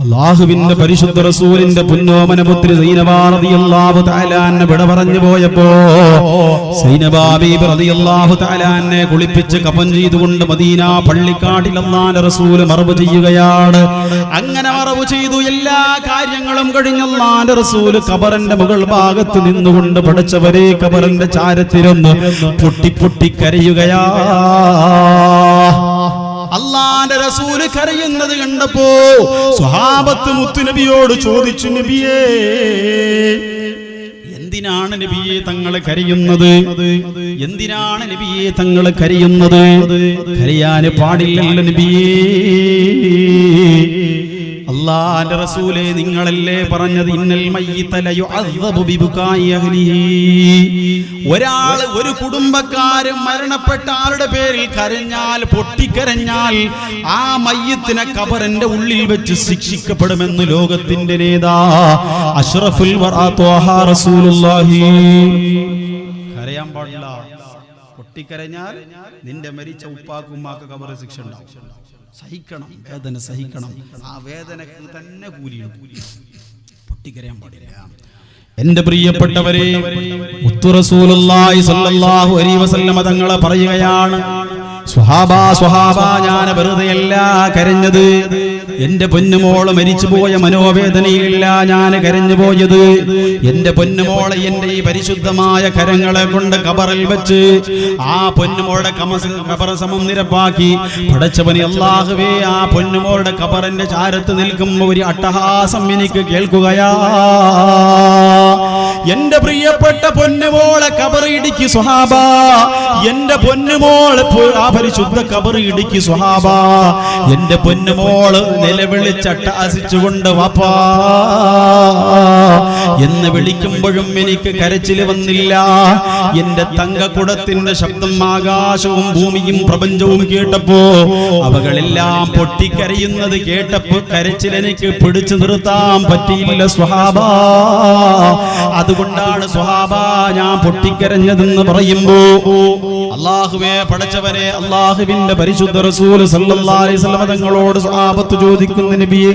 അള്ളാഹുവിന്റെ പരിശുദ്ധ റസൂലിന്റെ പുന്നോമന പുത്രി സൈനബാറിയാഹു താലാന്നെ വിട പറഞ്ഞു പോയപ്പോ സൈനബാബീബ് റളിയല്ലാഹു താലാന്നെ കുളിപ്പിച്ച് കഫൻ ചെയ്തുകൊണ്ട് മദീന പള്ളിക്കാട്ടിൽ അള്ളാന്റെ റസൂൽ മറവ് ചെയ്യുകയാണ്. അങ്ങനെ മറവ് ചെയ്തു എല്ലാ കാര്യങ്ങളും കഴിഞ്ഞല്ലാന്റെ റസൂൽ കബറിന്റെ മുകൾ ഭാഗത്ത് നിന്നുകൊണ്ട് പഠിച്ചവരെ കബറിന്റെ ചാരത്തിരുന്ന് പൊട്ടി പൊട്ടി കരയുകയാ. അള്ളാന്റെ റസൂൽ കരയുന്നത് കണ്ടപ്പോ സ്വഹാബത്ത് മുത്തുനബിയോട് ചോദിച്ചു നബിയേ എന്തിനാണ് നബിയെ തങ്ങളെ കരയുന്നത്? എന്തിനാണ് നബിയെ തങ്ങളെ കരയുന്നത്? കരയാന് പാടില്ലല്ലോ നബിയേ. അള്ളാന്റെ റസൂലെ നിങ്ങളല്ലേ പറഞ്ഞത്? ഇന്നൽ ഒരാൾ ഒരു കുടുംബക്കാരൻ മരണപ്പെട്ട ആളുടെ പേരിൽ കരഞ്ഞാൽ പൊട്ടിക്കരഞ്ഞാൽ ആ മയ്യത്തിനെ കബറിന്റെ ഉള്ളിൽ വെച്ച് ശിക്ഷിക്കപ്പെടുമെന്ന് ലോകത്തിന്റെ നേതാ അഷ്റഫുൽ റസൂലുള്ളാഹി. കരയാൻ പാടില്ല. പൊട്ടിക്കരഞ്ഞാൽ നിന്റെ മരിച്ച ഉപ്പാക്കും ഉമ്മാക്ക് കബറ് ശിക്ഷ ഉണ്ടാവും. സഹിക്കണം വേദന സഹിക്കണം. ആ വേദനക്ക് തന്നെ കൂലിയുണ്ട് പൊട്ടിക്കരയാൻ പാടില്ല. എന്റെ പ്രിയപ്പെട്ടവരെ തങ്ങളെ പറയുകയാണ് സ്വഹാബ സ്വഹാബ ഞാൻ വെറുതെയല്ല കരഞ്ഞത്. എന്റെ പൊന്നുമോൾ മരിച്ചുപോയ മനോവേദനയില്ല ഞാൻ കരഞ്ഞു പോയത് എന്റെ പൊന്നുമോളെ എന്റെ ഈ പരിശുദ്ധമായ കരങ്ങളെ കൊണ്ട് കബറിൽ വെച്ച് ആ പൊന്നുമോളുടെ കമസ് കബറ സമം നിരപ്പാക്കി. പടച്ചവനെ അള്ളാഹുവേ ആ പൊന്നുമോളുടെ കബറിന്റെ ചാരത്ത് നിൽക്കുമ്പോൾ ഒരു അട്ടഹാസം എനിക്ക് കേൾക്കുകയാ. എന്റെ പ്രിയപ്പെട്ട പൊന്നുമോളെ കബർ സ്വഹാബ. എന്റെ പൊന്നുമോൾ ആ പരിശുദ്ധ കബർ സ്വഹാബ. എന്റെ പൊന്നുമോൾ നിലവിളിച്ചട്ടാസിച്ചുകൊണ്ട് വാപ്പാ എന്ന് വിളിക്കുമ്പോഴും എനിക്ക് കരച്ചിൽ വന്നില്ല. എന്റെ തങ്കക്കുടത്തിന്റെ ശബ്ദം ആകാശവും ഭൂമിയും പ്രപഞ്ചവും കേട്ടപ്പോ അവകളെല്ലാം പൊട്ടിക്കരയുന്നത് കേട്ടപ്പോ കരച്ചിൽ എനിക്ക് പിടിച്ചു നിർത്താൻ പറ്റിയില്ല സ്വഹാബ. അതുകൊണ്ടാണ് സ്വഹാബ ഞാൻ പൊട്ടിക്കരഞ്ഞതെന്ന് പറയുമ്പോ അള്ളാഹുവെ പടച്ചവനെ അള്ളാഹുവിന്റെ പരിശുദ്ധ റസൂൽ തങ്ങളോട് സ്വഹാബത്ത് ചോദിക്കുന്ന നബിയെ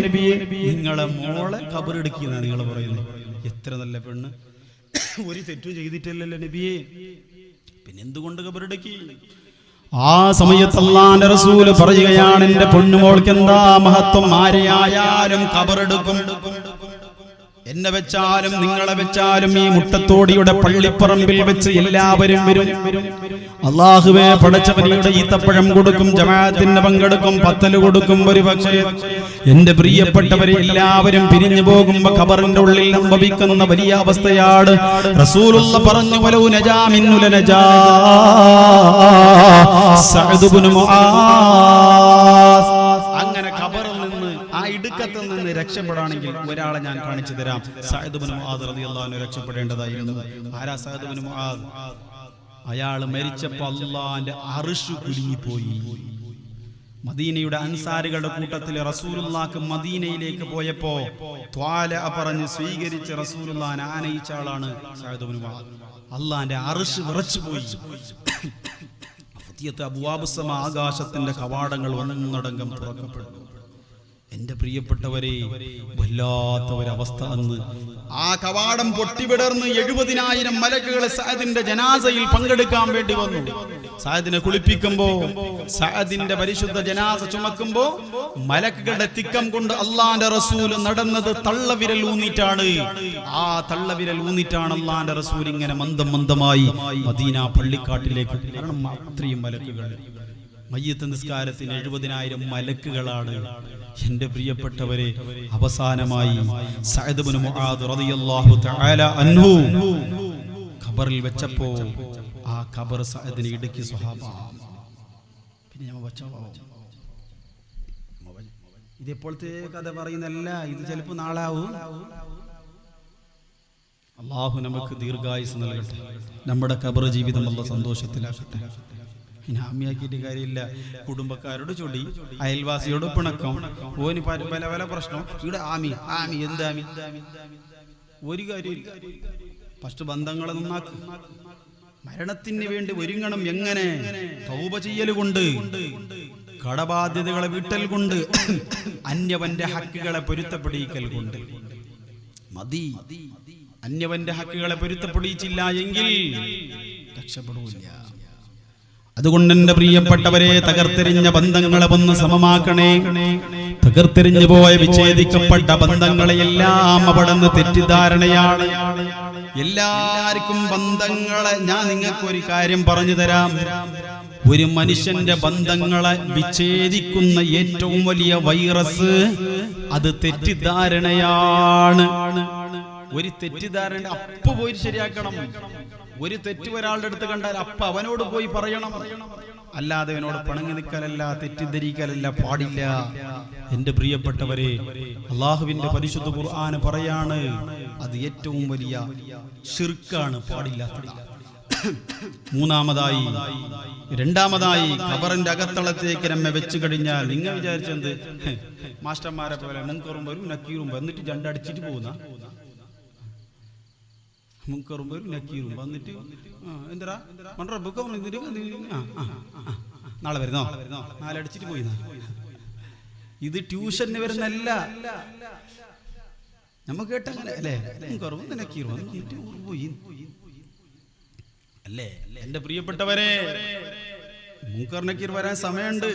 നിങ്ങളെ മോളെ കബറെടുക്കുന്ന നിങ്ങൾ പറയുന്നത്. എത്ര നല്ല പെണ്ണ്. ഒരു തെറ്റും ചെയ്തിട്ടില്ലല്ലോ നബിയെ. പിന്നെ എന്തുകൊണ്ട് കബറെടുക്കി ആ സമയത്ത് അള്ളാന്റെ റസൂൽ പറയുകയാണ് എന്റെ പൊന്നുമോൾക്ക് എന്താ മഹത്വം? ആരെയായാലും കബറെടുക്കും എന്നെ വെച്ചാലും നിങ്ങളെ വെച്ചാലും ഈ മുട്ടത്തോടിയുടെ പള്ളിപ്പറമ്പിൽ വെച്ച് എല്ലാവരും വരും. അള്ളാഹുവെ പടച്ചവനിയുടെ ഈത്തപ്പഴം കൊടുക്കും ജമാഅത്തിന് പങ്കെടുക്കും പത്തൽ കൊടുക്കും ഒരു പക്ഷേ എന്റെ പ്രിയപ്പെട്ടവരെ എല്ലാവരും പിരിഞ്ഞു പോകുമ്പോ ഖബറിന്റെ ഉള്ളിൽ സംഭവിക്കുന്ന വലിയ അവസ്ഥയാണ്. റസൂലുള്ള പറഞ്ഞു വലൂ നജാമിന്നുല നജാ സഅദ് മുആസ്. നിന്ന് രക്ഷപ്പെടാണെങ്കിൽ ഒരാളെ ഞാൻ കാണിച്ചു തരാം. സഅദ് ഇബ്നു മുആദ് റളിയല്ലാഹു രക്ഷപ്പെടേണ്ടതായിരുന്നു. ആരാ സഅദ് ഇബ്നു മുആദ്? അയാൾ മരിച്ചപ്പോൾ അള്ളാന്റെ അറിഷു കുലുങ്ങിപ്പോയി മദീനയുടെ അൻസാരികളുടെ കൂട്ടത്തിൽ റസൂലുള്ളാക്ക് മദീനയിലേക്ക് പോയപ്പോ ത്വാല പറഞ്ഞ് സ്വീകരിച്ച് റസൂലുള്ളാൻ ആനയിച്ച ആളാണ് അള്ളാന്റെ അറിഷ് വിറച്ചു പോയി ആകാശത്തിന്റെ കവാടങ്ങൾ ഒന്നടങ്കം തുറക്കപ്പെട്ടു. എന്റെ പ്രിയപ്പെട്ടവരെ വല്ലാത്ത ഒരവസ്ഥ അന്ന്. ആ കവാടം പൊട്ടിവിടർന്ന് എഴുപതിനായിരം മലക്കുകൾ സഹദിന്റെ ജനാസയിൽ പങ്കെടുക്കാൻ വേണ്ടി വന്നു. സഹദിനെ കുളിപ്പിക്കുമ്പോ സഹദിന്റെ പരിശുദ്ധ ജനാസ ചുമക്കുമ്പോ മലക്കുകളുടെ തിക്കം കൊണ്ട് അള്ളാന്റെ റസൂൽ നടന്നത് തള്ളവിരൽ ഊന്നിട്ടാണ് ആ തള്ളവിരൽ ഊന്നിട്ടാണ് അള്ളാന്റെ റസൂൽ ഇങ്ങനെ മന്ദം മന്ദമായി മദീന പള്ളിക്കാട്ടിലേക്ക് കാരണം അത്രയും മലക്കുകൾ. മയ്യത്ത് നിസ്കാരത്തിന് എഴുപതിനായിരം മലക്കുകളാണ്. എന്റെ പ്രിയപ്പെട്ടവരെ അവസാനമായി ഖബറിൽ വെച്ചപ്പോ ആ ഖബർ സഅദിനെ ഇടുക്കി സ്വഹാബ. പിന്നെ ഇതെപ്പോഴത്തെ കഥ പറയുന്നല്ല ഇത് ചിലപ്പോ നാളാവും. അള്ളാഹു നമുക്ക് ദീർഘായുസ് നൽകട്ടെ. നമ്മുടെ ഖബർ ജീവിതം നല്ല സന്തോഷത്തിലാക്കട്ടെ. ഇനി അമ്മയാക്കിയിട്ട് കാര്യമില്ല. കുടുംബക്കാരോട് ചൊടി അയൽവാസിയോട് പിണക്കം. ഓന് പല പല പ്രശ്നം. ഇവിടെ ആമി ആമി എന്താമി ഒരു കാര്യമില്ല ഫസ്റ്റ് ബന്ധങ്ങളെ നന്നാക്കും. മരണത്തിന് വേണ്ടി ഒരുങ്ങണം എങ്ങനെ? തൗപ ചെയ്യൽ കൊണ്ട്. കടബാധ്യതകളെ വീട്ടൽ കൊണ്ട്. അന്യവന്റെ ഹക്കുകളെ പൊരുത്തപ്പെടിയിക്കൽ കൊണ്ട്. മതി. അന്യവന്റെ ഹക്കുകളെ പൊരുത്തപ്പെടിയിച്ചില്ല എങ്കിൽ രക്ഷപ്പെടൂല അതുകൊണ്ട് എന്റെ പ്രിയപ്പെട്ടവരെ തകർത്തെറിഞ്ഞ ബന്ധങ്ങളെ ഒന്ന് സമമാക്കണേ. തകർത്തെറിഞ്ഞു പോയ വിച്ഛേദിക്കപ്പെട്ട ബന്ധങ്ങളെയെല്ലാം അവിടുന്ന് തെറ്റിദ്ധാരണയാണ്. എല്ലാവർക്കും ബന്ധങ്ങളെ ഞാൻ നിങ്ങൾക്ക് ഒരു കാര്യം പറഞ്ഞു തരാം. ഒരു മനുഷ്യന്റെ ബന്ധങ്ങളെ വിച്ഛേദിക്കുന്ന ഏറ്റവും വലിയ വൈറസ് അത് തെറ്റിദ്ധാരണയാണ്. ഒരു തെറ്റിദ്ധാരണ അപ്പ് പോയി ശരിയാക്കണം. ഒരു തെറ്റ് ഒരാളുടെ അടുത്ത് കണ്ടാൽ അപ്പ അവനോട് പോയി പറയണം. അല്ലാതെ അവനോട് പണങ്ങി നിൽക്കലല്ല തെറ്റിദ്ധരിക്കലല്ല പാടില്ല. എന്റെ പ്രിയപ്പെട്ടവരെ അള്ളാഹുവിന്റെ പരിശുദ്ധ ഖുർആന് പറയാണ് അത് ഏറ്റവും വലിയ ഷിർക്കാണ് പാടില്ലാത്തത്. മൂന്നാമതായി രണ്ടാമതായി ഖബറിന്റെ അകത്തളത്തേക്ക് നമ്മെ വെച്ച് കഴിഞ്ഞാൽ നിങ്ങൾ വിചാരിച്ചെന്ത്? മാസ്റ്റർമാരെ പോലെ മുൻകറും വരും നക്കീറും വന്നിട്ട് രണ്ടടിച്ചിട്ട് പോകുന്ന? മുൻകറും വരും നക്കീറും. വന്നിട്ട് എന്തരാ മണ്ഡറ ബുക്ക് ഇതിന് ആ, ആ, ആ, ആ. നാളെ അടിച്ചിട്ട് പോയി ഇത് ട്യൂഷന് വരുന്നല്ല. നമുക്ക് കേട്ടങ്ങനെ അല്ലേ? മുൻകറും നക്കീറും. പോയി അല്ലേ? എന്റെ പ്രിയപ്പെട്ടവരെ മുൻകർ നക്കീർ വരാൻ സമയമുണ്ട്.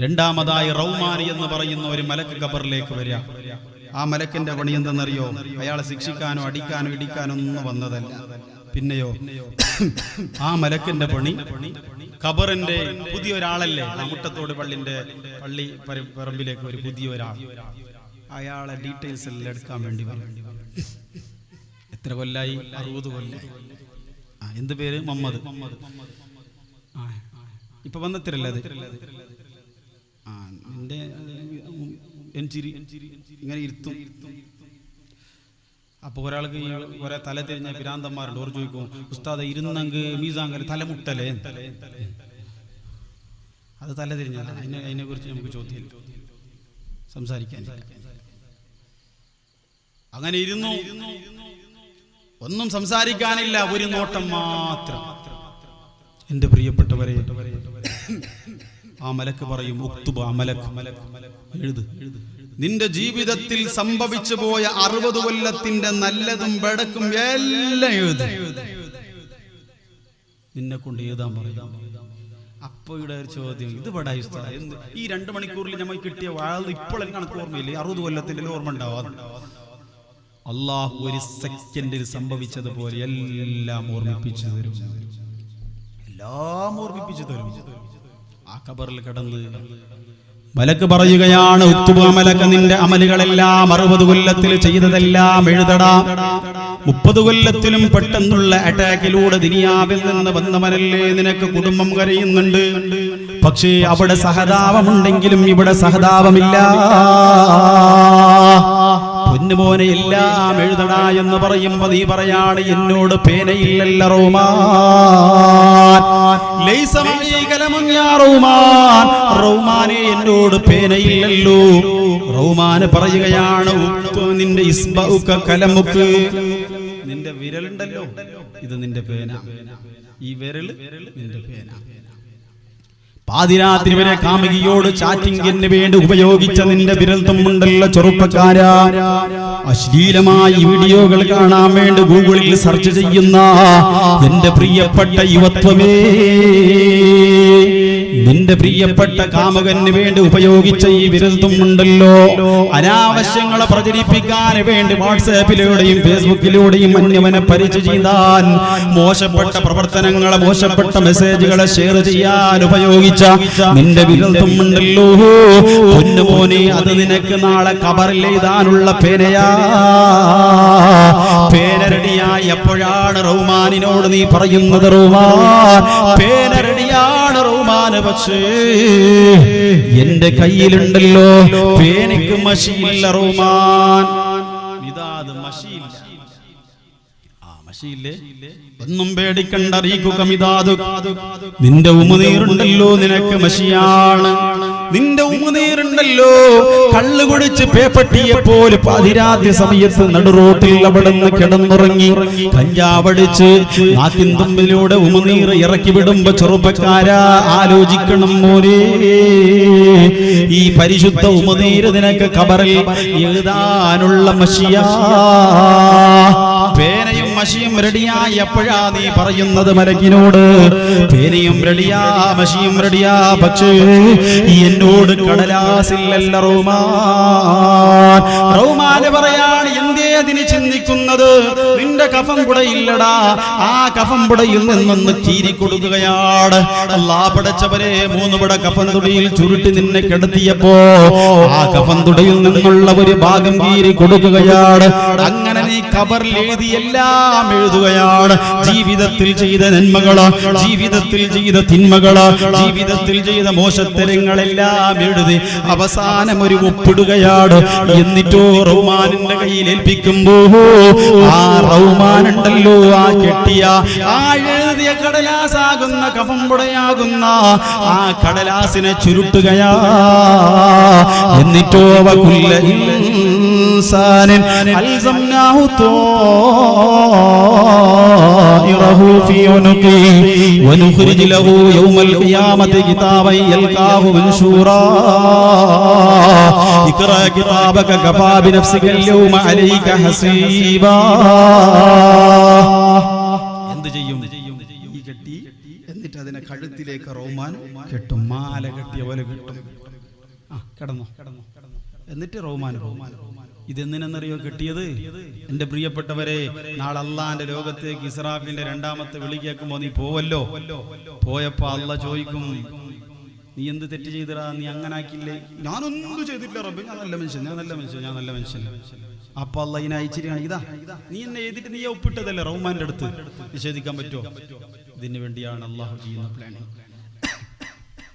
രണ്ടാമതായി റൗമാരി എന്ന് പറയുന്ന ഒരു മലക്ക് ഖബറിലേക്ക് വരിക. ആ മലക്കിന്റെ പണി എന്തെന്നറിയോ? അയാളെ ശിക്ഷിക്കാനോ അടിക്കാനോ ഇടിക്കാനോ ഒന്നും വന്നതല്ല. പിന്നെയോ? ആ മലക്കിന്റെ പണി ഖബറിന്റെ പുതിയ ഒരാളല്ലേ? മുട്ടത്തോട് പള്ളിന്റെ പള്ളി പറമ്പിലേക്ക് ഒരു പുതിയ ഒരാൾ. അയാളെ ഡീറ്റെയിൽസ് എല്ലാം എടുക്കാൻ വേണ്ടി വരും എത്ര കൊല്ലായി? അറുപത് കൊല്ലായി. ആ എന്ത് പേര്? മുഹമ്മദ് ആ ഇപ്പൊ അത്? ആ നിന്റെ എൻചിരി ഇങ്ങനെ ഇരുത്തും. അപ്പൊ ഒരാൾക്ക് ഒരേ തല തിരിഞ്ഞ പിരാന്തന്മാരുണ്ട്. ഓർ ചോദിക്കും ഉസ്താദ് ഇരുന്നെങ്ക് മീസാങ്കൽ തലമുട്ടലേ? അത് തല തിരിഞ്ഞല്ല അതിനെ അതിനെ കുറിച്ച് നമുക്ക് ചോദ്യം സംസാരിക്കാൻ അങ്ങനെ ഇരുന്നു. ഒന്നും സംസാരിക്കാനില്ല. ഒരു നോട്ടം മാത്രം. എന്റെ പ്രിയപ്പെട്ടവരെ ആ മലക്ക് പറയും ഉക്തുബ മലക്ക് എഴുത്. നിന്റെ ജീവിതത്തിൽ സംഭവിച്ചു പോയ അറുപത് കൊല്ലത്തിന്റെ നല്ലതും വെടക്കും എല്ലാം എഴുത്. നിന്നെ കൊണ്ട് എഴുതാൻ പറയും. അപ്പൊ ഇവിടെ ഒരു ചോദ്യം ഇത് ഇവിടെ ഈ രണ്ട് മണിക്കൂറിൽ നമ്മൾ കിട്ടിയ വാഴ ഇപ്പോഴും കണക്ക് ഓർമ്മയില്ലേ? അറുപത് കൊല്ലത്തിന്റെ ഓർമ്മ ഉണ്ടാവാ അള്ളാഹു ഒരു സെക്കൻഡിൽ സംഭവിച്ചതുപോലെ എല്ലാം ഓർമ്മിപ്പിച്ചു തരും. എല്ലാം ഓർമ്മിപ്പിച്ചു തരും. ആ മലക്ക് പറയുകയാണ് ഉത്തുപമലക്ക് നിന്റെ അമലുകളെല്ലാം അറുപത് കൊല്ലത്തിൽ ചെയ്തതെല്ലാം എഴുതടാ. മുപ്പത് കൊല്ലത്തിലും പെട്ടെന്നുള്ള അറ്റാക്കിലൂടെ ദിനിയാവിൽ നിന്ന് വന്നവനല്ലേ നിനക്ക് കുടുംബം കരയുന്നുണ്ട്? പക്ഷേ അവിടെ സഹതാപമുണ്ടെങ്കിലും ഇവിടെ സഹതാപമില്ല. പൊന്നുമോനെ എല്ലാം എഴുതടാ എന്ന് പറയുമ്പോ നീ പറയാണ് എന്നോട് പേനയില്ലല്ല റോമാൻ. റൗമാനെ എന്നോട് പേനയില്ലല്ലോ. റൗമാന് പറയുകയാണ് നിന്റെ ഇസ്ബൗക്ക കലമുക്ക്. നിന്റെ വിരലുണ്ടല്ലോ ഇത് നിന്റെ പേന. ഈ വിരൽ നിന്റെ പേന. പാതിരാത്രി വരെ കാമുകിയോട് ചാറ്റിംഗിന് വേണ്ടി ഉപയോഗിച്ച നിന്റെ വിരൽ തുമ്പുണ്ടല്ലോ ചെറുപ്പക്കാരാ. അശ്ലീലമായ വീഡിയോകൾ കാണാൻ വേണ്ടി ഗൂഗിളിൽ സെർച്ച് ചെയ്യുന്ന എന്റെ പ്രിയപ്പെട്ട യുവത്വമേ. നിന്റെ പ്രിയപ്പെട്ട കാമുകന് വേണ്ടി ഉപയോഗിച്ച ഈ വിരുദ്ധം ഉണ്ടല്ലോ. അനാവശ്യങ്ങളെ പ്രചരിപ്പിക്കാൻ വേണ്ടി വാട്സാപ്പിലൂടെയും ഫേസ്ബുക്കിലൂടെയും അന്യവനെ പരിചയം ചെയ്താൻ മോശപ്പെട്ട പ്രവർത്തനങ്ങളെ മോശപ്പെട്ട മെസ്സേജുകളെ ഷെയർ ചെയ്യാൻ ഉപയോഗിച്ച നിന്റെ വിരുദ്ധം ഉണ്ടല്ലോ. പൊന്നുമോനെ അത് നിനക്ക് നാളെ കബറിൽ എഴുതാനുള്ള പേനയാ. പേന റെഡിയായി. എപ്പോഴാണ് റഹ്മാനിനോട് നീ പറയുന്നത് റഹ്മാൻ? പേന റെഡിയാണ് റഹ്മാന് പക്ഷേ എന്റെ കയ്യിലുണ്ടല്ലോ പേനയ്ക്ക് മഷിയില്ല റഹ്മാൻ. ഇതാ മഷിയില്ല. ഒന്നും പേടിക്കണ്ട അറിയിക്കുക മിതാതു നിന്റെ ഉമനീറുണ്ടല്ലോ നിനക്ക് മഷിയാണ്. നിന്റെ ഉമുനീറുണ്ടല്ലോ കള്ളു കുടിച്ച് പേപ്പട്ടിയെ പോലെ പാതിരാത്രി സമയത്ത് നടുറോട്ടിൽ അവിടെ നിന്ന് കിടന്നുറങ്ങി. കഞ്ചാവടിച്ച് നാക്കിൻ തുമ്പിലൂടെ ഉമനീർ ഇറക്കി വിടുമ്പോ ചെറുപ്പക്കാരാ ആലോചിക്കണം പോലെ ഈ പരിശുദ്ധ ഉമനീര് നിനക്ക് കബറിൽ എഴുതാനുള്ള മഷിയാ. മഷിയും റെഡിയാ എപ്പോഴാ നീ പറയുന്നത് മലക്കിനോട്? പേനയും റെഡിയാ മഷിയും റെഡിയാ പക്ഷേ എന്നോട് കടലാസില്ലല്ല റൗമാൻ. റൗമാന് പറയാണ് എന്തേ അതിന് ചിന്തിക്കുന്നത്? നിന്റെ കഫം കുടയില്ലടാ. ആ കഫം പുടയിൽ നിന്നൊന്ന് ചീരി കൊടുക്കുകയാണ്. അല്ലാ പടച്ചവരെ മൂന്ന് പട കഫൻ തുടിയിൽ ചുരുട്ടി നിന്നെ കിടത്തിയപ്പോ ആ കഫൻ തുടിയിൽ നിന്നുള്ള ഒരു ഭാഗം കീരി കൊടുക്കുകയാണ്. അങ്ങനെ എഴുതി എല്ലാം എഴുതുകയാണ്. ജീവിതത്തിൽ ചെയ്ത നന്മകൾ ജീവിതത്തിൽ ചെയ്ത തിന്മകൾ ജീവിതത്തിൽ ചെയ്ത മോശത്തരങ്ങളെല്ലാം എഴുതി അവസാനം ഒരു ഒപ്പിടുകയാണ്. എന്നിട്ടോ റൗമാനിന്റെ കയ്യിൽ ഏൽപ്പിക്കുമ്പോ ആ റൗമാനുണ്ടല്ലോ ആ കെട്ടിയ ആ എഴുതിയ കടലാസാകുന്ന കഫമ്പുടയാകുന്ന ആ കടലാസിനെ ചുരുട്ടുകയാ. എന്നിട്ടോ അവ കുല്ല ഇൻസാനിൻ അൽസംനാഹു طائره في عنقه ونخرج له يوم القيامة كتابا يلقاه منشورا اقرأ كتابك كفى بنفسك اليوم عليك حسيبا എന്ത് ചെയ്യും ഈ കെട്ടി എന്നിട്ട് അതിനെ കഴുത്തിലേക്ക് റോമാൻ കെട്ടും മാല കെട്ടിയ പോലെ കെട്ടും ആ കിടന്നോ കിടന്നോ എന്നിട്ട് റോമാൻ റോമാൻ ഇതെന്തിനെന്നറിയോ? കിട്ടിയത് എന്റെ പ്രിയപ്പെട്ടവരെ നാളെ അള്ളാന്റെ ലോകത്തേക്ക് ഇസ്രാഫിന്റെ രണ്ടാമത്തെ വിളി കേൾക്കുമ്പോ നീ പോവല്ലോ. പോയപ്പോ അള്ള ചോദിക്കും നീ എന്ത് തെറ്റ് ചെയ്തിടാ? നീ അങ്ങനെ ആക്കില്ലേ ഞാനൊന്നും ചെയ്തില്ല റബ്ബ് ഞാൻ നല്ല മനുഷ്യൻ ഞാൻ നല്ല മനുഷ്യൻ ഞാൻ നല്ല മനുഷ്യൻ. അപ്പൊ അല്ല ഇതിനെ അയച്ചിരിക്കണം ഇതാ നീ എന്നെ എഴുതിട്ട് നീ ഒപ്പിട്ടതല്ലേ റഹ്മാന്റെ അടുത്ത്? നിഷേധിക്കാൻ പറ്റുമോ ഇതിനു വേണ്ടിയാണ് അള്ളാഹു ചെയ്യുന്ന പ്ലാനിങ്